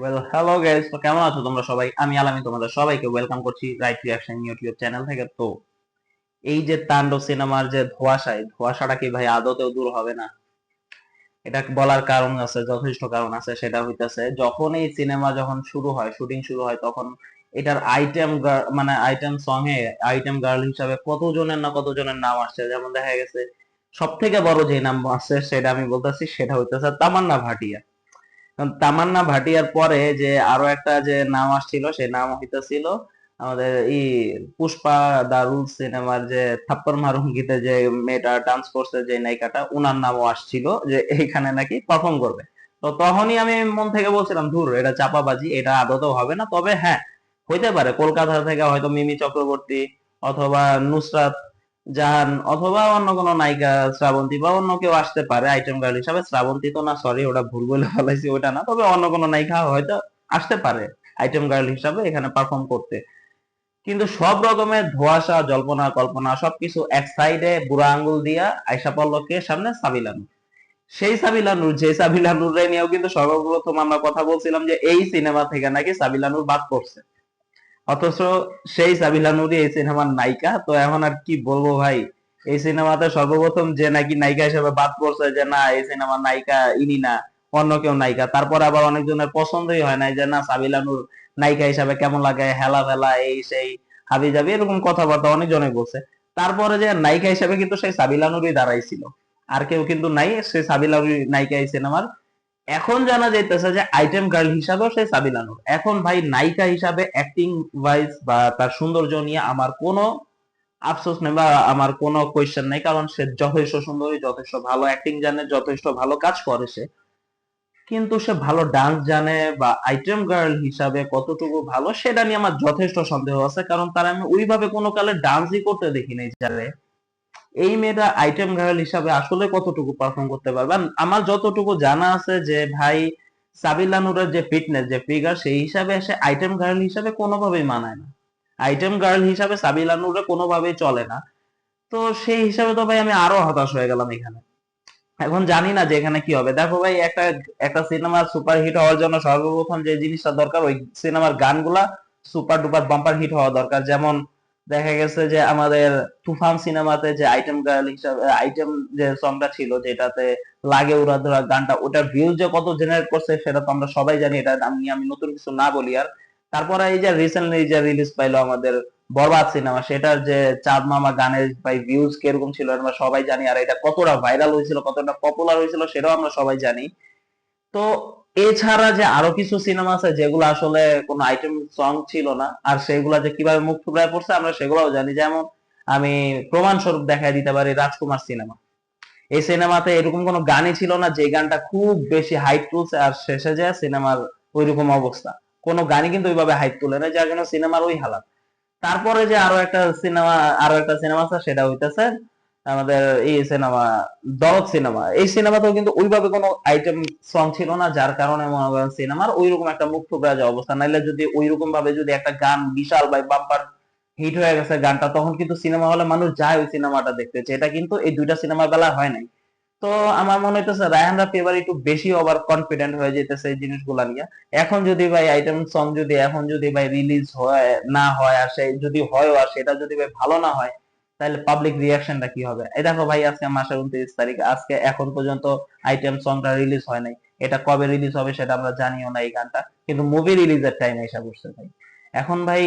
Well hello guys তো কেমন আছো তোমরা সবাই? আমি আলামি তোমাদের সবাইকে ওয়েলকাম করছি রাইট রিয়াকশন ইউটিউব চ্যানেল থেকে। তো এই যে তাণ্ডব সিনেমার যে ধোঁয়াশা, এই ধোঁয়াশাটা কি ভাই আদতেও দূর হবে না? এটা বলার কারণ আছে, যথেষ্ট কারণ আছে, সেটা হইতাছে, যখন এই সিনেমা যখন শুরু হয় শুটিং শুরু হয়, তখন এটার আইটেম মানে আইটেম সং এ আইটেম গার্ল হিসাবে কতজনের না কতজনের নাম আসছে? যেমন দেখা গেছে সব থেকে বড় যে নাম আসছে, সেটা আমি বলতেছি, সেটা হইতেছে তামান্না ভাটিয়া। তামান্না ভাটিয়ার পরে যে আরও একটা যে নাম আসছিল, সেই নাম হইতেছিল আমাদের ই পুষ্পা দারুল সিনেমার যে থাপ্পর মারুঙ্গিতে যে মেয়েটা ডান্স করছে, যে নায়িকাটা, উনার নামও আসছিল যে এইখানে নাকি পারফর্ম করবে। তো তখনই আমি মন থেকে বলছিলাম, ধুর, এটা চাপাবাজি, এটা আদতেও হবে না। তবে হ্যাঁ হইতে পারে, কলকাতা থেকে হয়তো মিমি চক্রবর্তী অথবা নুসরাত জাহান, অথবা অন্য কোনো নায়িকা, শ্রাবন্তী বা অন্য কেউ আসতে পারে আইটেম গার্ল হিসাবে, শ্রাবন্তী তো না সরি ওটা ভুল বলে ফেলাইছি, ওটা না, তবে অন্য কোনো নায়িকা হয়তো আসতে পারে আইটেম গার্ল হিসাবে এখানে পারফর্ম করতে। কিন্তু সব রকমের ধোয়াশা, জল্পনা, কল্পনা, সবকিছু এক সাইডে বুড়া আঙ্গুল দিয়া আয়সা পল্লবকে সামনে সাবিলানু। সেই সাবিলানুর, যে সাবিলানুর নিয়েও কিন্তু সর্বপ্রথম আমরা কথা বলছিলাম যে এই সিনেমা থেকে নাকি সাবিলানুর বাদ করছে অথচ সেই সাবিলা নুরি এই সিনেমার নায়িকা, তো এখন আর কি বলব ভাই? এই সিনেমাতে সর্বপ্রথম যে নাকি নায়িকা হিসেবে বাদ পড়ছে যে না, এই সিনেমার নায়িকা ইনি না, অন্য কেউ নায়িকা। তারপর আবার অনেকজনের পছন্দই হয় নাই যে না, সাবিলা নূর নায়িকা হিসাবে কেমন লাগে, হেলা ফেলা, এই সেই, হাবি যাবি এরকম কথাবার্তা অনেকজনে বলছে। তারপরে যে নায়িকা হিসাবে কিন্তু সেই সাবিলা নুরই দাঁড়াইছিল। আর কেউ কিন্তু নাই, সেই সাবিলা নুরি নায়িকা এই সিনেমার এখন জানা যাইতেছে যে আইটেম গার্ল হিসাবেও সে সাবিলা নূর এখন ভাই নায়িকা হিসাবে অ্যাক্টিং ওয়াইজ বা তার সৌন্দর্য নিয়ে আমার কোনো আফসোস নেই বা আমার কোনো কোয়েশ্চেন নেই, কারণ সে যথেষ্ট সুন্দরী, যথেষ্ট ভালো অ্যাক্টিং জানে, যথেষ্ট ভালো কাজ করে সে। কিন্তু সে ভালো ডান্স জানে বা আইটেম গার্ল হিসাবে কতটুকু ভালো, সেটা নিয়ে আমার যথেষ্ট সন্দেহ আছে, কারণ তার আমি ওইভাবে কোনো কালে ডান্সই করতে দেখি নাই যারে। এই মেয়েটা আইটেম গার্ল হিসাবে আসলে কতটুকু পারফর্ম করতে পারবে? আমার যতটুকু জানা আছে যে ভাই সাবিলা নুরের যে ফিটনেস যে ফিগার সেই হিসাবে সে আইটেম গার্ল হিসাবে কোনোভাবেই মানায় না। আইটেম গার্ল হিসাবে সাবিলা নুরে কোনোভাবেই চলে না। তো সেই হিসাবে তো ভাই আমি আরও হতাশ হয়ে গেলাম এখানে। এখন জানি না যে এখানে কি হবে। দেখো ভাই, একটা একটা সিনেমার সুপার হিট হওয়ার জন্য সর্বপ্রথম যে জিনিসটা দরকার, ওই সিনেমার গানগুলা সুপার ডুপার বাম্পার হিট হওয়া দরকার। যেমন দেখা গেছে যে আমাদের তুফান সিনেমাতে যে আইটেম গার্ল হিসাবে আইটেম যে সংটা ছিল যেটাতে লাগে উড়া ধরা গানটা, ওটার ভিউজ যে কত জেনারেট করছে সেটা তো আমরা সবাই জানি, এটা আমি আমি নতুন কিছু না বলি আর। তারপরে এই যে রিসেন্টলি যে রিলিজ পাইলো আমাদের বরবাদ সিনেমা, সেটার যে চাঁদ মামা গানের ভাই ভিউজ কীরকম ছিল আমরা সবাই জানি, আর এটা কতটা ভাইরাল হয়েছিল, কতটা পপুলার হয়েছিল সেটাও আমরা সবাই জানি। তো এছাড়া যে আরও কিছু সিনেমা আছে যেগুলো আসলে কোনো আইটেম সং ছিল না, আর সেগুলা যে কীভাবে মুখ থুবড়ায় পড়ছে আমরা সেগুলোও জানি। যেমন আমি প্রমাণ স্বরূপ দেখাই দিতে পারি রাজকুমার সিনেমা এই সিনেমাতে এরকম কোনো গানই ছিল না, যে গানটা খুব বেশি হাইট তুলছে, আর শেষে যায় সিনেমার ওইরকম অবস্থা। কোনো গানই কিন্তু ওইভাবে হাইট তুলে না, যার জন্য সিনেমার ওই হালাত। তারপরে যে আরও একটা সিনেমা আরও একটা সিনেমা আছে, সেটা হইতেছে আমাদের এই সিনেমা দরদ সিনেমা এই সিনেমাতেও কিন্তু ওইভাবে কোনো আইটেম সং ছিল না, যার কারণে মনে করেন সিনেমার ওইরকম একটা মুখ থুবড়া অবস্থা। নাইলে যদি ওইরকম ভাবে যদি একটা গান বিশাল বা বাম্পার হিট হয়ে গেছে গানটা, তখন কিন্তু সিনেমা হলে মানুষ যায় ওই সিনেমাটা দেখতে। এটা কিন্তু এই দুইটা সিনেমার বেলা হয় নাই। তো আমার মনে হইতেছে রায়হান রাফি এবার একটু বেশি ওভার কনফিডেন্ট হয়ে যেতেছে এই জিনিসগুলো নিয়ে। এখন যদি ভাই আইটেম সং যদি, এখন যদি ভাই রিলিজ হয়, না হয়, আর সেই যদি হয় আর সেটা যদি ভাই ভালো না হয় তাহলে পাবলিক রিয়াকশনটা কি হবে? এই দেখো ভাই, আজকে মাসের উনত্রিশ তারিখ, আজকে এখন পর্যন্ত আইটেম সংটা রিলিজ হয় নাই। এটা কবে রিলিজ হবে সেটা আমরা জানিও না এই গানটা, কিন্তু মুভি রিলিজের টাইম এসে বসছে ভাই। এখন ভাই,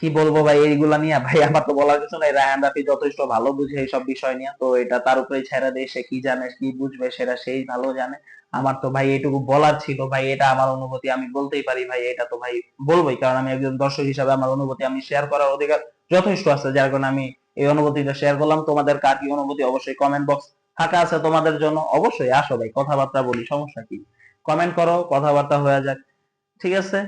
কি বলব ভাই, এইগুলা নিয়ে ভাই, আমার তো বলার কিছু নাই। রায়ান রাফি যথেষ্ট ভালো বুঝে এইসব বিষয় নিয়ে, তো এটা তার উপরে ছেড়ে দিয়ে, সে কি জানে, কি বুঝবে, সেটা সেই ভালো জানে। আমার তো ভাই এটুকু বলার ছিল ভাই, এটা আমার অনুভূতি, আমি বলতেই পারি ভাই, এটা তো ভাই বলবোই, কারণ আমি একজন দর্শক হিসাবে আমার অনুভূতি, আমি শেয়ার করার অধিকার যথেষ্ট আছে, যার কারণে আমি এই অনুভূতিটা শেয়ার করলাম। তোমাদের কার কি অনুভূতি? অবশ্যই কমেন্ট বক্স ফাঁকা আছে তোমাদের জন্য। অবশ্যই আসো ভাই, কথাবার্তা বলি, সমস্যা কি? কমেন্ট করো, কথাবার্তা হয়ে যাক, ঠিক আছে?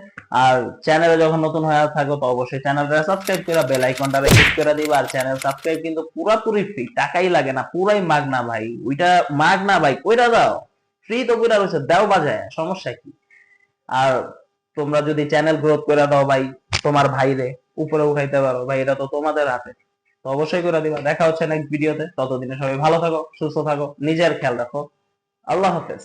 আর চ্যানেলে যখন নতুন হয়ে থাকো তো অবশ্যই চ্যানেলটা সাবস্ক্রাইব করে বেল আইকনটা ক্লিক করে দিবা। আর চ্যানেল সাবস্ক্রাইব কিন্তু পুরোপুরি ফ্রি টাকাই লাগে না, পুরাই মাগ না ভাই। ওইটা মাগ না ভাই, কইরা দাও। ফ্রি তো কইরা রয়েছে, দাও বাজায়, সমস্যা কি? আর তোমরা যদি চ্যানেল গ্রোথ করে দাও ভাই, তোমার ভাইরে উপরে উঠাইতে পারো, ভাই, এটা তো তোমাদের হাতে। তো অবশ্যই করে দিবা। দেখা হচ্ছে নেক্সট ভিডিওতে ততদিনে সবাই ভালো থাকো, সুস্থ থাকো, নিজের খেয়াল রাখো। আল্লাহ হাফেজ।